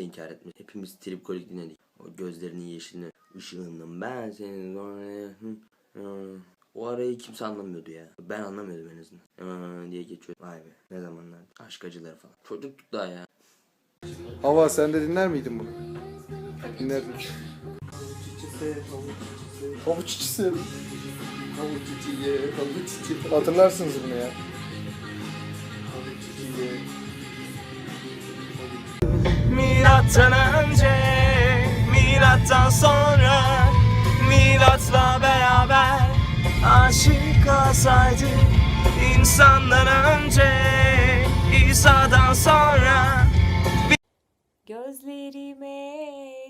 kimse inkar etmez. Hepimiz tripkolik dinledik. O gözlerinin yeşilini, ışığından ben senin oraya. O arayı kimse anlamıyordu ya. Ben anlamıyordum en azından. Diye geçiyor. Vay be ne zamanlar. Aşk acıları falan. Çocuktuk daha ya. Hava sen de dinler miydin bunu? Dinlerdim. Havuç çiçeği. Havuç çiçeği, havuç çiçeği. Hatırlarsınız bunu ya. Milattan önce, milattan sonra Milatla beraber aşık olsaydı İnsandan önce, İsa'dan sonra Gözlerime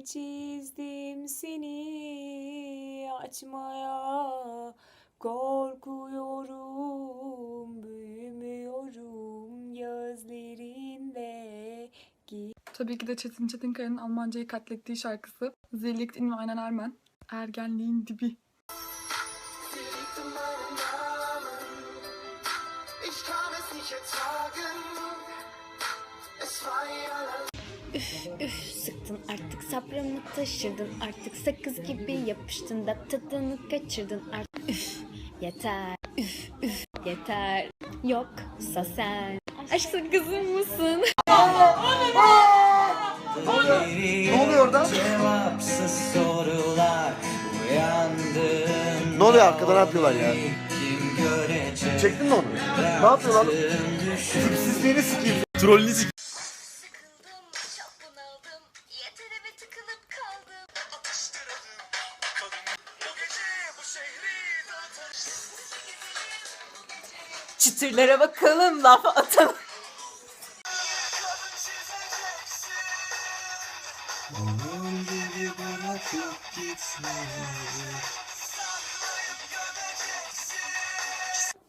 çizdim seni açmaya korkuyorum büyümüyorum Tabii ki de Çetin Çetinkaya'nın Almancayı katlettiği şarkısı. Zillicht in meinen Armen. Ergenliğin dibi. Üf sıktın artık sabrımı taşırdın artık sakız gibi yapıştın da tadını kaçırdın artık Üf yeter üf üf yeter yoksa sen aşk sakızı mısın? Ne oluyor orada? Cevapsız sorular Uyandım Ne oluyor arkada ne yapıyorlar ya? Çektin mi onu? Ne yapıyorlar? Tipsizliğini sikeyim. Trollünü sikeyim. Sıkıldım, çok bunaldım. Yeter Çıtırlara bakalım laf atalım.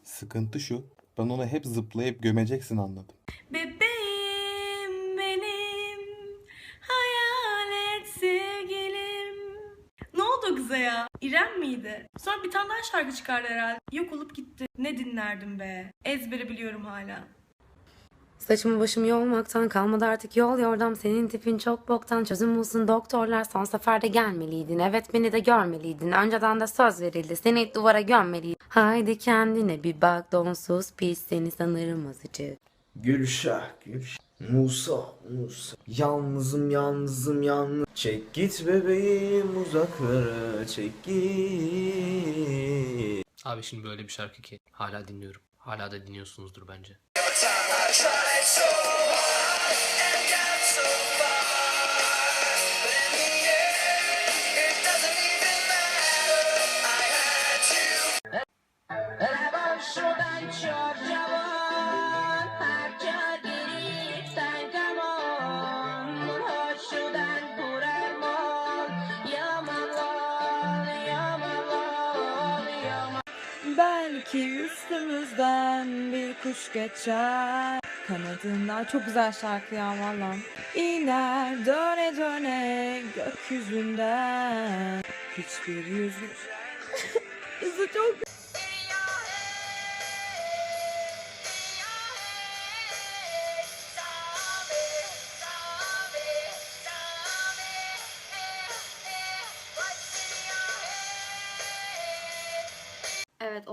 Sıkıntı şu. Ben onu hep zıplayıp gömeceksin anladım. Bebeğim benim hayalet sevgilim. Ne oldu kıza ya? İrem miydi? Sonra bir tane daha şarkı çıkardı herhalde. Yok olup gitti. Ne dinlerdim be. Ezbere biliyorum hala. Saçımı başımı yolmaktan kalmadı artık yol yordam senin tipin çok boktan çözüm bulsun doktorlar son seferde gelmeliydin evet beni de görmeliydin önceden de söz verildi seni duvara gömmeliydin haydi kendine bir bak donsuz pis seni sanırım azıcık Gülşah, Gülşah. Musa, Musa. Yalnızım, yalnızım, yalnız. Çek git bebeğim uzaklara, çek git. Abi şimdi böyle bir şarkı ki hala dinliyorum. Hala da dinliyorsunuzdur bence. Belki üstümüzden bir kuş geçer. Kanadından çok güzel şarkı ya valla. İner döne döne gökyüzünden. Hiçbir yüzü Yüzü çok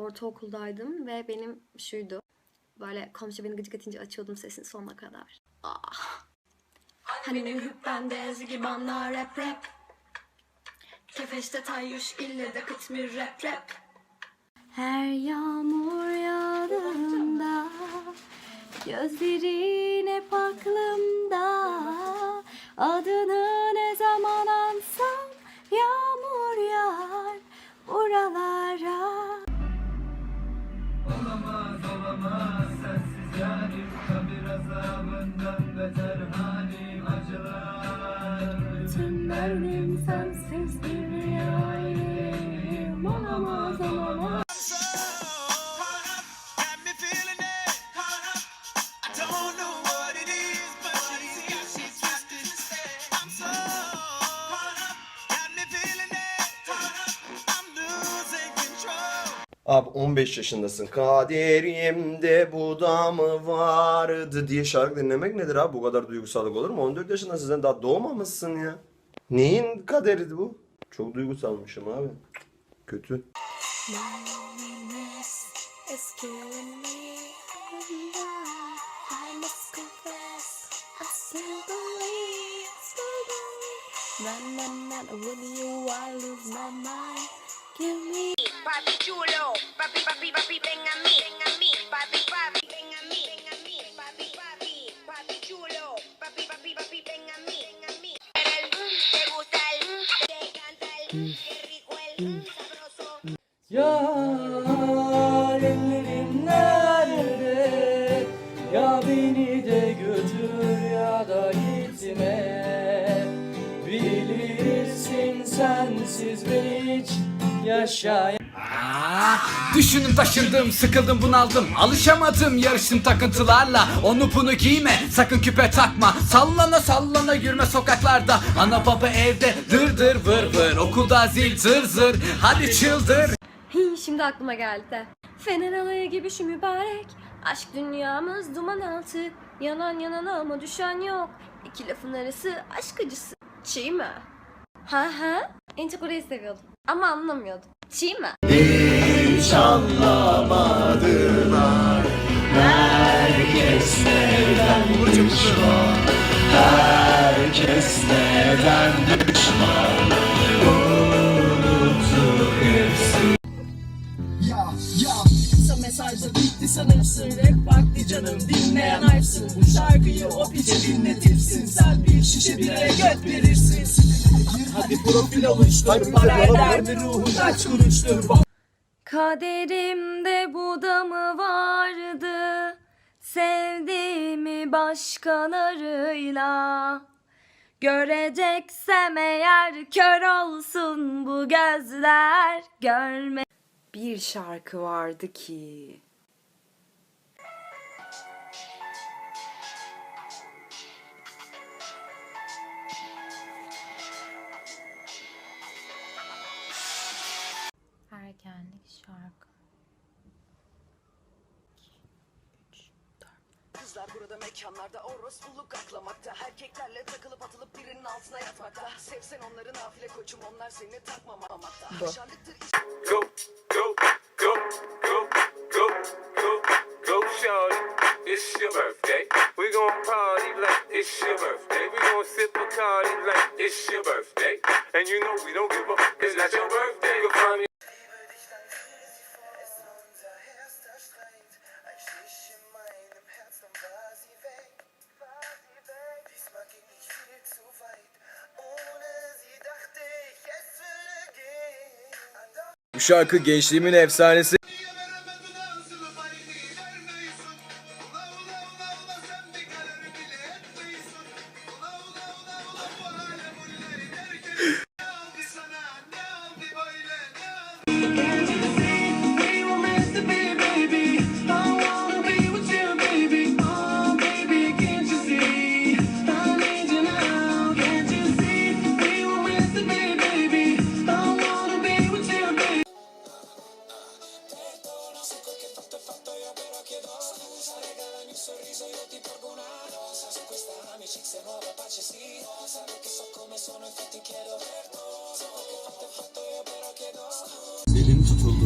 ortaokuldaydım ve benim şuydu. Böyle komşu beni gıcık edince açıyordum sesini sonuna kadar. Ah. Hani hüp bende ezgi bana rap rap. Kefeşte tayyuş ille de kıtmir rap rap. Her yağmur yağdığında Gözlerin hep aklımda Adını ne zaman mama. Abi 15 yaşındasın. Kaderimde bu da mı vardı diye şarkı dinlemek nedir abi? Bu kadar duygusallık olur mu? 14 yaşındasın sen daha doğmamışsın ya. Neyin kaderiydi bu? Çok duygusalmışım abi. Kötü. Papi chulo, papi, papi, papi, ven a mí, ven a mí, papi, papi, ven a mí, ven a mí, papi, papi, papi chulo, papi, papi, papi, ven a mí, ven a mí. El, te gusta el, te encanta el, qué rico el, sabroso. Yar ellerin nerede? Ya beni de götür ya da gitme. Bilirsin sensiz ben hiç yaşayamam. Düşündüm taşındım sıkıldım bunaldım Alışamadım yarıştım takıntılarla Onu bunu giyme sakın küpe takma Sallana sallana yürüme sokaklarda Ana baba evde dır dır vır vır Okulda zil zır zır hadi çıldır Hi, Şimdi aklıma geldi. Fener alayı gibi şu mübarek. Aşk dünyamız duman altı. Yanan yanan ama düşen yok. İki lafın arası aşk acısı. Çiğ mi? Ha ha. En çok orayı seviyordum. Ama anlamıyordum. Çiğ mi? Hiç anlamadılar Herkes neden düşman? Herkes neden düşman? Unuttuk hepsi. Ya ya. Kısa mesajda bitti sanırsın. Rap vakti canım dinleyen arsın Bu şarkıyı o piçe dinletirsin. Sen bir şişe biraya göt verirsin hadi profil oluştur Para eder mi ruhun kaç kuruştur Kaderimde bu da mı vardı? Sevdiğimi başkalarıyla Göreceksem eğer kör olsun bu gözler Görme Bir şarkı vardı ki. Kızlar burada mekanlarda orospuluk aklamakta. Erkeklerle takılıp atılıp birinin altına yatmakta. Sevsen onları nafile koçum onlar seni takmamamakta. Haşarlıktır Şarkı gençliğimin efsanesi.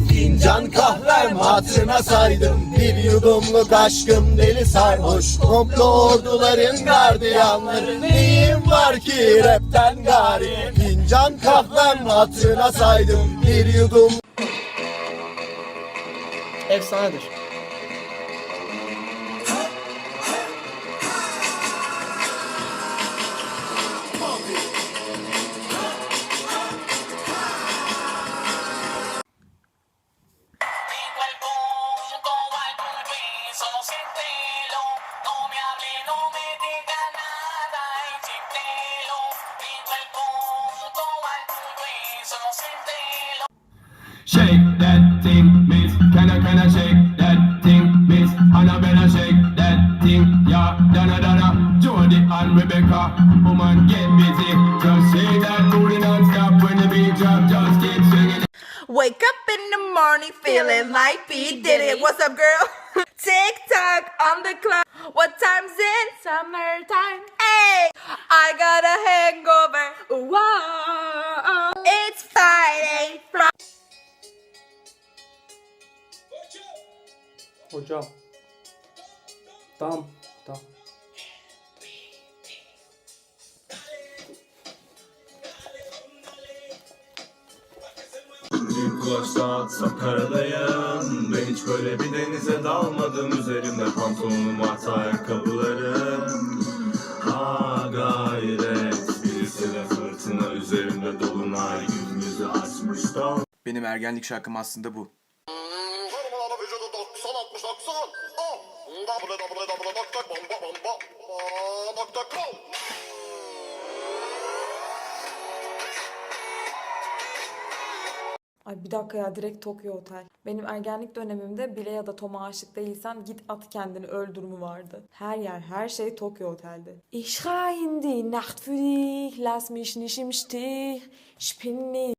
Fincan kahvem hatırına saydım. Bir yudumluk aşkım deli sarhoş. Komplo orduların gardiyanları. Neyim var ki rapten gari? Fincan kahvem hatırına saydım. Bir yudum Efsanedir. Shake that thing, miss. Can I, can I shake that thing, miss? Annabella shake that thing, yeah. Donna, Donna, Jody and Rebecca. Woman, get busy. Just shake that booty non-stop when the beat drop. Just keep swinging. Wake up in the morning, feeling like P. Diddy. What's up, girl? Tick tock on the clock. What time's it? Summertime. Hey, I got a hangover. Hocam. Tamam. Tamam. Büyük kulaçta Sakarya'dayım Ben hiç böyle bir denize dalmadım Üzerimde pantolonum hatta ayakkabılarım Ha gayret Birisi de fırtına Üzerimde dolunay Günümüzü açmış dal Benim ergenlik şarkım aslında bu. Ay bir dakika ya direkt Tokyo Otel. Benim ergenlik dönemimde bile ya da Tom'a aşık değilsem git at kendini öl durumu vardı. Her yer her şey Tokyo Otel'di. Ich schrei in die Nacht für dich, lass mich nicht im Stich, ich bin nicht